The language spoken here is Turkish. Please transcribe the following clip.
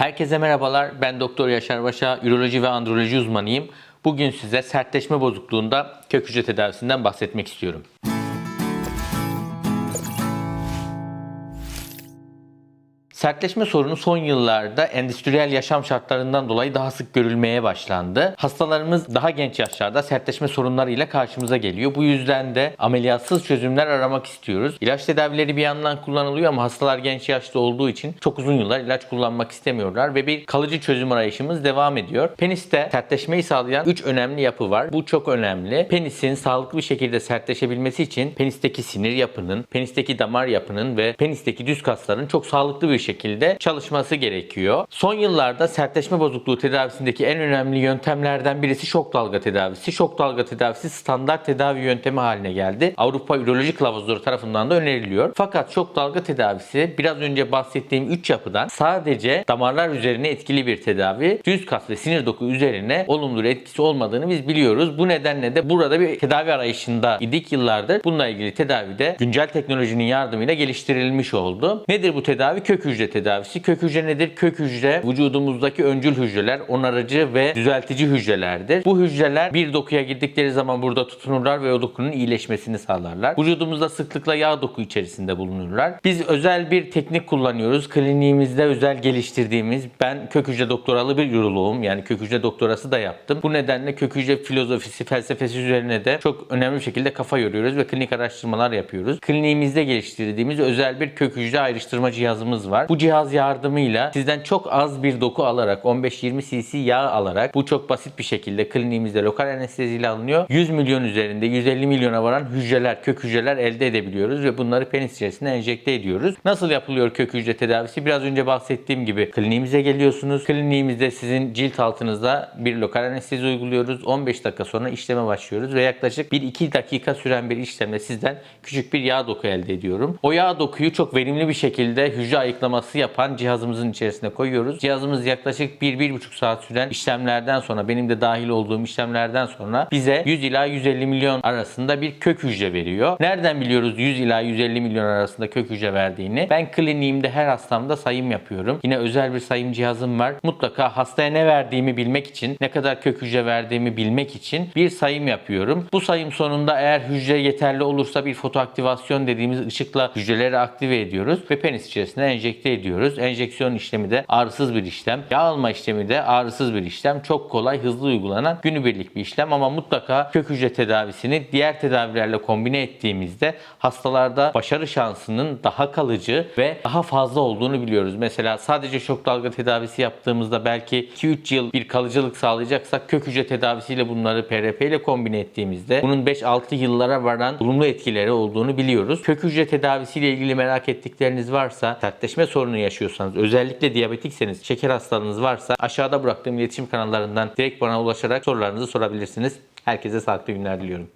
Herkese merhabalar. Ben Doktor Yaşar Başa, üroloji ve androloji uzmanıyım. Bugün size sertleşme bozukluğunda kök hücre tedavisinden bahsetmek istiyorum. Sertleşme sorunu son yıllarda endüstriyel yaşam şartlarından dolayı daha sık görülmeye başlandı. Hastalarımız daha genç yaşlarda sertleşme sorunlarıyla karşımıza geliyor. Bu yüzden de ameliyatsız çözümler aramak istiyoruz. İlaç tedavileri bir yandan kullanılıyor ama hastalar genç yaşta olduğu için çok uzun yıllar ilaç kullanmak istemiyorlar ve bir kalıcı çözüm arayışımız devam ediyor. Peniste sertleşmeyi sağlayan 3 önemli yapı var. Bu çok önemli. Penisin sağlıklı bir şekilde sertleşebilmesi için penisteki sinir yapının, penisteki damar yapının ve penisteki düz kasların çok sağlıklı bir şekilde çalışması gerekiyor. Son yıllarda sertleşme bozukluğu tedavisindeki en önemli yöntemlerden birisi şok dalga tedavisi. Şok dalga tedavisi standart tedavi yöntemi haline geldi. Avrupa Üroloji Kılavuzları tarafından da öneriliyor. Fakat şok dalga tedavisi biraz önce bahsettiğim 3 yapıdan sadece damarlar üzerine etkili bir tedavi. Düz kas ve sinir doku üzerine olumlu etkisi olmadığını biz biliyoruz. Bu nedenle de burada bir tedavi arayışında idik yıllardır. Bununla ilgili tedavi de güncel teknolojinin yardımıyla geliştirilmiş oldu. Nedir bu tedavi? Kök hücre tedavisi. Kök hücre nedir? Kök hücre vücudumuzdaki öncül hücreler, onarıcı ve düzeltici hücrelerdir. Bu hücreler bir dokuya girdikleri zaman burada tutunurlar ve o dokunun iyileşmesini sağlarlar. Vücudumuzda sıklıkla yağ doku içerisinde bulunurlar. Biz özel bir teknik kullanıyoruz. Kliniğimizde özel geliştirdiğimiz ben kök hücre doktoralı bir üroloğum. Yani kök hücre doktorası da yaptım. Bu nedenle kök hücre filozofisi, felsefesi üzerine de çok önemli bir şekilde kafa yoruyoruz ve klinik araştırmalar yapıyoruz. Kliniğimizde geliştirdiğimiz özel bir kök hücre ayrıştırma cihazımız var. Bu cihaz yardımıyla sizden çok az bir doku alarak 15-20 cc yağ alarak bu çok basit bir şekilde kliniğimizde lokal anesteziyle alınıyor. 100 milyon üzerinde 150 milyona varan hücreler, kök hücreler elde edebiliyoruz ve bunları penis içerisine enjekte ediyoruz. Nasıl yapılıyor kök hücre tedavisi? Biraz önce bahsettiğim gibi kliniğimize geliyorsunuz. Kliniğimizde sizin cilt altınızda bir lokal anestezi uyguluyoruz. 15 dakika sonra işleme başlıyoruz ve yaklaşık 1-2 dakika süren bir işlemle sizden küçük bir yağ doku elde ediyorum. O yağ dokuyu çok verimli bir şekilde hücre ayıklaması yapan cihazımızın içerisine koyuyoruz. Cihazımız yaklaşık 1-1,5 saat süren işlemlerden sonra benim de dahil olduğum işlemlerden sonra bize 100 ila 150 milyon arasında bir kök hücre veriyor. Nereden biliyoruz 100 ila 150 milyon arasında kök hücre verdiğini? Ben kliniğimde her hastamda sayım yapıyorum. Yine özel bir sayım cihazım var. Mutlaka hastaya ne verdiğimi bilmek için, ne kadar kök hücre verdiğimi bilmek için bir sayım yapıyorum. Bu sayım sonunda eğer hücre yeterli olursa bir fotoaktivasyon dediğimiz ışıkla hücreleri aktive ediyoruz ve penis içerisine enjekte ediyoruz. Enjeksiyon işlemi de ağrısız bir işlem. Yağ alma işlemi de ağrısız bir işlem. Çok kolay, hızlı uygulanan günübirlik bir işlem ama mutlaka kök hücre tedavisini diğer tedavilerle kombine ettiğimizde hastalarda başarı şansının daha kalıcı ve daha fazla olduğunu biliyoruz. Mesela sadece şok dalga tedavisi yaptığımızda belki 2-3 yıl bir kalıcılık sağlayacaksak kök hücre tedavisiyle bunları PRP ile kombine ettiğimizde bunun 5-6 yıllara varan olumlu etkileri olduğunu biliyoruz. Kök hücre tedavisiyle ilgili merak ettikleriniz varsa, sertleşme sorunu yaşıyorsanız, özellikle diyabetikseniz, şeker hastalığınız varsa aşağıda bıraktığım iletişim kanallarından direkt bana ulaşarak sorularınızı sorabilirsiniz. Herkese sağlıklı günler diliyorum.